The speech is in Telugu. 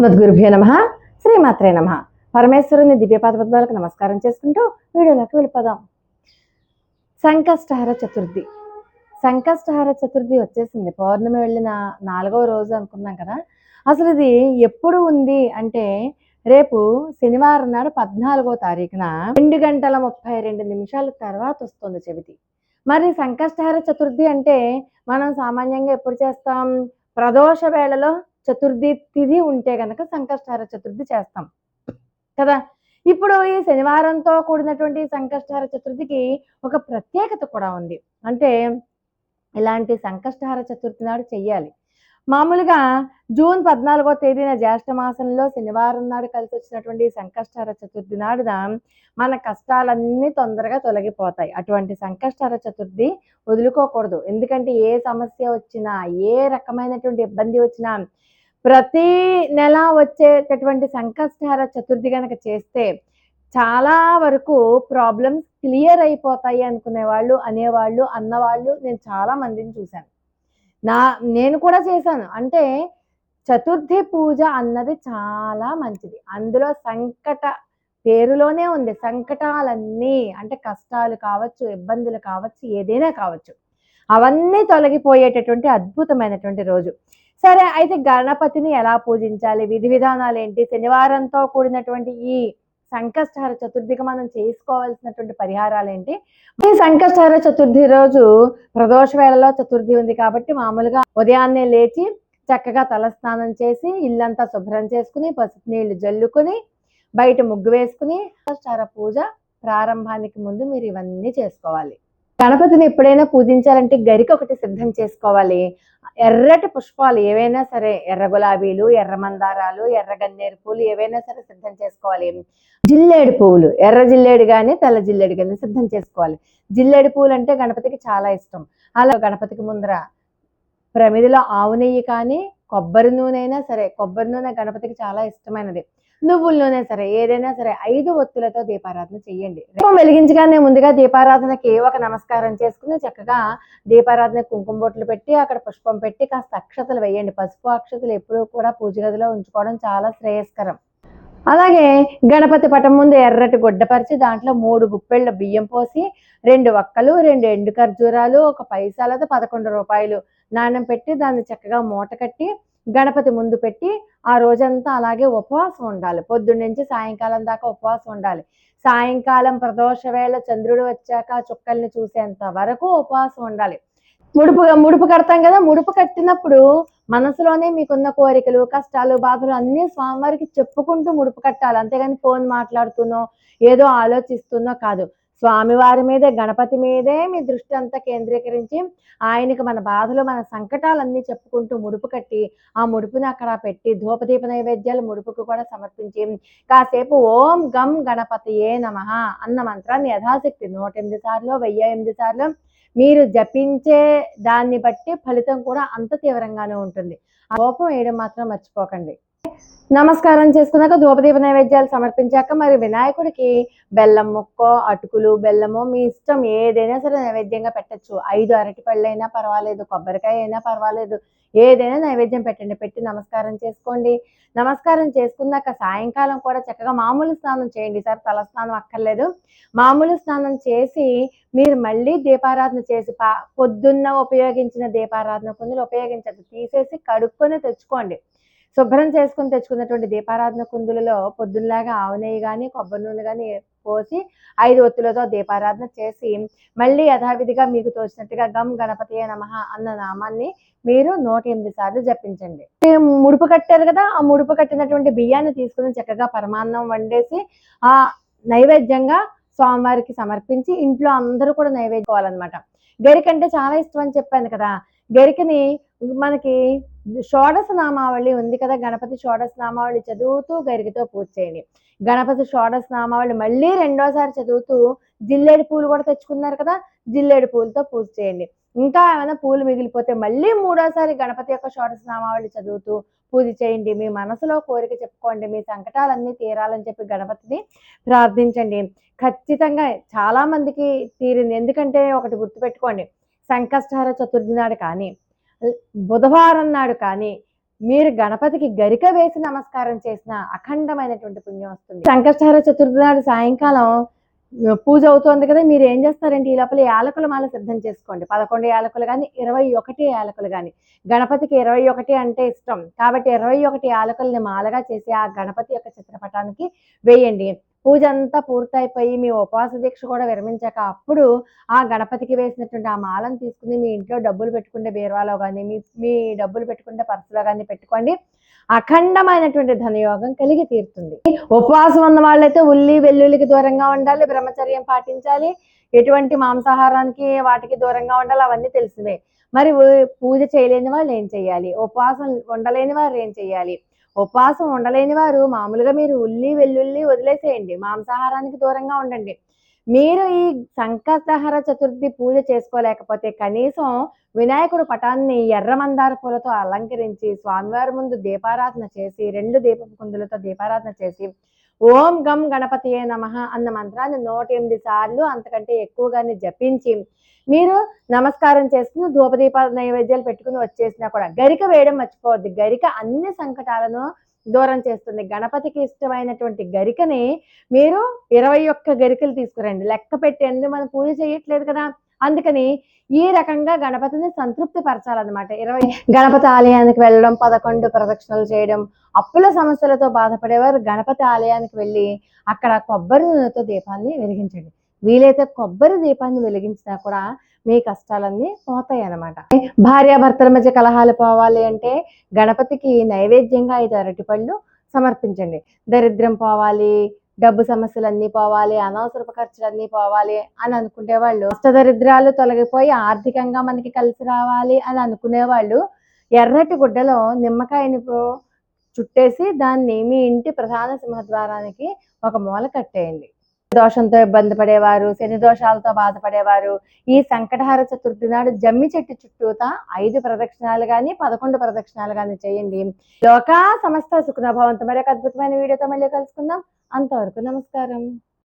అస్మద్గురుభ్యో నమ. శ్రీమాత్రే నమ. పరమేశ్వరుని దివ్యపాద పద్మాలకు నమస్కారం చేసుకుంటూ వీడియోలోకి వెళ్ళిపోదాం. సంకష్టహర చతుర్థి. సంకష్టహర చతుర్థి వచ్చేసింది. పౌర్ణమి వెళ్ళిన నాలుగవ రోజు అనుకున్నాం కదా. అసలు ఇది ఎప్పుడు ఉంది అంటే రేపు శనివారం నాడు పద్నాలుగో తారీఖున రెండు గంటల ముప్పై రెండు నిమిషాల తర్వాత వస్తుంది చెవితి మరి సంకష్టహర చతుర్థి అంటే మనం సామాన్యంగా ఎప్పుడు చేస్తాం? ప్రదోష వేళలో చతుర్థి తిథి ఉంటే గనక సంకష్టహార చతుర్థి చేస్తాం. కదా? ఇప్పుడు ఈ శనివారంతో కూడినటువంటి సంకష్టహార చతుర్థికి ఒక ప్రత్యేకత కూడా ఉంది. అంటే ఇలాంటి సంకష్టహార చతుర్థి నాడు చెయ్యాలి. మామూలుగా జూన్ పద్నాలుగో తేదీన జ్యేష్ఠ మాసంలో శనివారం నాడు కలిసి వచ్చినటువంటి సంకష్టార సంకష్టహార చతుర్థి నాడున మన కష్టాలన్నీ తొందరగా తొలగిపోతాయి. అటువంటి సంకష్టహార చతుర్థి వదులుకోకూడదు. ఎందుకంటే ఏ సమస్య వచ్చినా ఏ రకమైనటువంటి ఇబ్బంది వచ్చినా ప్రతి నెల వచ్చేటటువంటి సంకష్టహార చతుర్థి కనుక చేస్తే చాలా వరకు ప్రాబ్లమ్స్ క్లియర్ అయిపోతాయి అనుకునే వాళ్ళు అనేవాళ్ళు అన్నవాళ్ళు నేను చాలా మందిని చూశాను. నా నేను కూడా చేశాను. అంటే చతుర్థి పూజ అన్నది చాలా మంచిది. అందులో సంకట పేరులోనే ఉంది. సంకటాలన్నీ అంటే కష్టాలు కావచ్చు ఇబ్బందులు కావచ్చు ఏదైనా కావచ్చు అవన్నీ తొలగిపోయేటటువంటి అద్భుతమైనటువంటి రోజు. సరే అయితే గణపతిని ఎలా పూజించాలి? విధి విధానాలు ఏంటి? శనివారంతో కూడినటువంటి ఈ సంకష్టహర చతుర్థికి మనం చేసుకోవాల్సినటువంటి పరిహారాలు ఏంటి? ఈ సంకష్టహర చతుర్థి రోజు ప్రదోష వేళలో చతుర్థి ఉంది కాబట్టి మామూలుగా ఉదయాన్నే లేచి చక్కగా తలస్నానం చేసి ఇల్లంతా శుభ్రం చేసుకుని పసుపు నీళ్ళు జల్లుకుని బయట ముగ్గు వేసుకుని సంకష్టహార పూజ ప్రారంభానికి ముందు మీరు ఇవన్నీ చేసుకోవాలి. గణపతిని ఎప్పుడైనా పూజించాలంటే గరిక ఒకటి సిద్ధం చేసుకోవాలి. ఎర్రటి పుష్పాలు ఏవైనా సరే ఎర్ర గులాబీలు ఎర్ర మందారాలు ఎర్ర గన్నేరు పూలు ఏవైనా సరే సిద్ధం చేసుకోవాలి. జిల్లేడు పువ్వులు ఎర్ర జిల్లేడు కానీ తెల్ల జిల్లేడు కానీ సిద్ధం చేసుకోవాలి. జిల్లేడు పువ్వులు అంటే గణపతికి చాలా ఇష్టం. అలా గణపతికి ముందర ప్రమిదిలో ఆవు నెయ్యి కానీ కొబ్బరి నూనె అయినా సరే కొబ్బరి నూనె గణపతికి చాలా ఇష్టమైనది. నువ్వుల నూనె సరే ఏదైనా సరే ఐదు ఒత్తులతో దీపారాధన చేయండి దీపం వెలిగించగానే ముందుగా దీపారాధనకి ఒక నమస్కారం చేసుకుని చక్కగా దీపారాధన కుంకుమ బొట్లు పెట్టి అక్కడ పుష్పం పెట్టి కాస్త అక్షతలు వేయండి. పసుపు అక్షతలు ఎప్పుడూ కూడా పూజ గదిలో ఉంచుకోవడం చాలా శ్రేయస్కరం. అలాగే గణపతి పటం ముందు ఎర్రటి గుడ్డపరిచి దాంట్లో మూడు గుప్పెళ్ళ బియ్యం పోసి రెండు ఒక్కలు రెండు ఎండు ఖర్జూరాలు ఒక పైసాలతో పదకొండు రూపాయలు నాణ్యం పెట్టి దాన్ని చక్కగా మూట కట్టి గణపతి ముందు పెట్టి ఆ రోజంతా అలాగే ఉపవాసం ఉండాలి. పొద్దున్నుంచి సాయంకాలం దాకా ఉపవాసం ఉండాలి. సాయంకాలం ప్రదోష వేళ చంద్రుడు వచ్చాక చుక్కల్ని చూసేంత వరకు ఉపవాసం ఉండాలి. ముడుపు ముడుపు కడతాం కదా ముడుపు కట్టినప్పుడు మనసులోనే మీకున్న కోరికలు కష్టాలు బాధలు అన్నీ స్వామివారికి చెప్పుకుంటూ ముడుపు కట్టాలి. అంతేగాని ఫోన్ మాట్లాడుతున్నో ఏదో ఆలోచిస్తున్నో కాదు. స్వామివారి మీదే గణపతి మీదే మీ దృష్టి అంతా కేంద్రీకరించి ఆయనకి మన బాధలు మన సంకటాలన్నీ చెప్పుకుంటూ ముడుపు కట్టి ఆ ముడుపుని అక్కడ పెట్టి ధూపదీప నైవేద్యాలు ముడుపుకు కూడా సమర్పించి కాసేపు ఓం గం గణపతియే నమ అన్న మంత్రాన్ని యథాశక్తి నూట ఎనిమిది సార్లు వెయ్యి ఎనిమిది సార్లు మీరు జపించే దాన్ని బట్టి ఫలితం కూడా అంత తీవ్రంగానే ఉంటుంది. ఆ కోపం వేయడం మాత్రం మర్చిపోకండి. నమస్కారం చేసుకున్నాక ధూపదీప నైవేద్యాలు సమర్పించాక మరి వినాయకుడికి బెల్లం ముక్కో అటుకులు బెల్లమో మీ ఇష్టం ఏదైనా సరే నైవేద్యంగా పెట్టచ్చు. ఐదు అరటిపళ్ళైనా పర్వాలేదు కొబ్బరికాయ అయినా పర్వాలేదు ఏదైనా నైవేద్యం పెట్టండి పెట్టి నమస్కారం చేసుకోండి. నమస్కారం చేసుకున్నాక సాయంకాలం కూడా చక్కగా మామూలు స్నానం చేయండి. సార్ తల స్నానం అక్కర్లేదు. మామూలు స్నానం చేసి మీరు మళ్ళీ దీపారాధన చేసి పా పొద్దున్న ఉపయోగించిన దీపారాధన కుందులు ఉపయోగించదు తీసేసి కడుక్కొని తెచ్చుకోండి. శుభ్రం చేసుకుని తెచ్చుకున్నటువంటి దీపారాధన కుందులలో పొద్దున్నలాగా ఆవు నెయ్యి కానీ కొబ్బరి నూనె కానీ పోసి ఐదు ఒత్తులతో దీపారాధన చేసి మళ్ళీ యథావిధిగా మీకు తోచినట్టుగా గమ్ గణపతి నమ అన్న నామాన్ని మీరు నూట ఎనిమిది సార్లు జపించండి. ముడుపు కట్టారు కదా ఆ ముడుపు కట్టినటువంటి బియ్యాన్ని తీసుకుని చక్కగా పరమాన్నం వండేసి ఆ నైవేద్యంగా స్వామివారికి సమర్పించి ఇంట్లో అందరూ కూడా నైవేద్యాలన్నమాట గరికంటే చాలా ఇష్టం అని చెప్పాను కదా గరికని మనకి షోడశ నామావళి ఉంది కదా గణపతి షోడశ నామావళి చదువుతూ గరికతో పూజ చేయండి. గణపతి షోడశ నామావళి మళ్ళీ రెండోసారి చదువుతూ జిల్లేడు పూలు కూడా తెచ్చుకున్నారు కదా జిల్లేడు పూలతో పూజ చేయండి. ఇంకా ఏమైనా పూలు మిగిలిపోతే మళ్ళీ మూడోసారి గణపతి యొక్క షోడశ నామావళి చదువుతూ పూజ చేయండి. మీ మనసులో కోరిక చెప్పుకోండి మీ సంకటాలన్నీ తీరాలని చెప్పి గణపతిని ప్రార్థించండి. ఖచ్చితంగా చాలా మందికి తీరింది. ఎందుకంటే ఒకటి గుర్తుపెట్టుకోండి సంకష్టహర చతుర్థి నాడు కానీ బుధవారం నాడు కానీ మీరు గణపతికి గరిక వేసి నమస్కారం చేసిన అఖండమైనటువంటి పుణ్యం వస్తుంది. సంకష్టహర చతుర్థి నాడు సాయంకాలం పూజ అవుతోంది కదా మీరు ఏం చేస్తారంటే ఈ లోపల యాలకుల మాల సిద్ధం చేసుకోండి. పదకొండు యాలకులు కానీ ఇరవై ఒకటి యాలకులు కానీ. గణపతికి ఇరవై ఒకటి అంటే ఇష్టం. కాబట్టి ఇరవై ఒకటి యాలకుల్ని మాలగా చేసి ఆ గణపతి యొక్క చిత్రపటానికి వేయండి. పూజ అంతా పూర్తయిపోయి మీ ఉపవాస దీక్ష కూడా విరమించాక అప్పుడు ఆ గణపతికి వేసినటువంటి ఆ మాలను తీసుకుని మీ ఇంట్లో డబ్బులు పెట్టుకుంటే బీరువాలో కానీ మీ మీ డబ్బులు పెట్టుకుంటే పర్సులో కానీ పెట్టుకోండి. అఖండమైనటువంటి ధనయోగం కలిగి తీరుతుంది. ఉపవాసం ఉన్న వాళ్ళైతే ఉల్లి వెల్లుల్లికి దూరంగా ఉండాలి బ్రహ్మచర్యం పాటించాలి. ఎటువంటి మాంసాహారానికి వాటికి దూరంగా ఉండాలి అవన్నీ తెలిసివే మరి పూజ చేయలేని వాళ్ళు ఏం చేయాలి? ఉపవాసం ఉండలేని వారు ఏం చేయాలి? ఉపవాసం ఉండలేని వారు మామూలుగా మీరు ఉల్లి వెల్లుల్లి వదిలేసేయండి. మాంసాహారానికి దూరంగా ఉండండి. మీరు ఈ సంకటహర చతుర్థి పూజ చేసుకోలేకపోతే కనీసం వినాయకుడు పటాన్ని ఎర్ర మందార పూలతో అలంకరించి స్వామివారి ముందు దీపారాధన చేసి రెండు దీపపు కుందులతో దీపారాధన చేసి ఓం గం గణపతియే నమ అన్న మంత్రాన్ని నూట ఎనిమిది సార్లు అంతకంటే ఎక్కువగానే జపించి మీరు నమస్కారం చేసుకుని ధూపదీప నైవేద్యాలు పెట్టుకుని వచ్చేసినా కూడా గరిక వేయడం మర్చిపోవద్దు. గరిక అన్ని సంకటాలను దూరం చేస్తుంది. గణపతికి ఇష్టమైనటువంటి గరికని మీరు ఇరవై ఒక్క గరికలు తీసుకురండి. లెక్క పెట్టండి మనం పూజ చేయట్లేదు కదా? అందుకని ఈ రకంగా గణపతిని సంతృప్తి పరచాలన్నమాట ఇరవై గణపతి ఆలయానికి వెళ్ళడం పదకొండు ప్రదక్షిణలు చేయడం అప్పుల సమస్యలతో బాధపడేవారు గణపతి ఆలయానికి వెళ్ళి అక్కడ కొబ్బరి నూనెతో దీపాన్ని వెలిగించండి. వీలైతే కొబ్బరి దీపాన్ని వెలిగించినా కూడా మీ కష్టాలన్నీ పోతాయి అన్నమాట భార్యాభర్తల మధ్య కలహాలు పోవాలి అంటే గణపతికి నైవేద్యంగా ఐదు అరటిపళ్ళు సమర్పించండి. దరిద్రం పోవాలి డబ్బు సమస్యలన్నీ పోవాలి అనవసరపు ఖర్చులన్నీ పోవాలి అని అనుకునే వాళ్ళు అష్టదరిద్రాలు తొలగిపోయి ఆర్థికంగా మనకి కలిసి రావాలి అని అనుకునే వాళ్ళు ఎర్రటి గుడ్డలో నిమ్మకాయని చుట్టేసి దాన్ని మీ ఇంటి ప్రధాన సింహద్వారానికి ఒక మూల కట్టేయండి. దోషంతో ఇబ్బంది పడేవారు శని దోషాలతో బాధపడేవారు ఈ సంకటహార చతుర్థి నాడు జమ్మి చెట్టు చుట్టూతా ఐదు ప్రదక్షిణాలు కానీ పదకొండు ప్రదక్షిణాలు కానీ చేయండి. లోకా సమస్త సుఖనభావంతో మరి ఒక అద్భుతమైన వీడియోతో మళ్ళీ కలుసుకుందాం. అంతవరకు నమస్కారం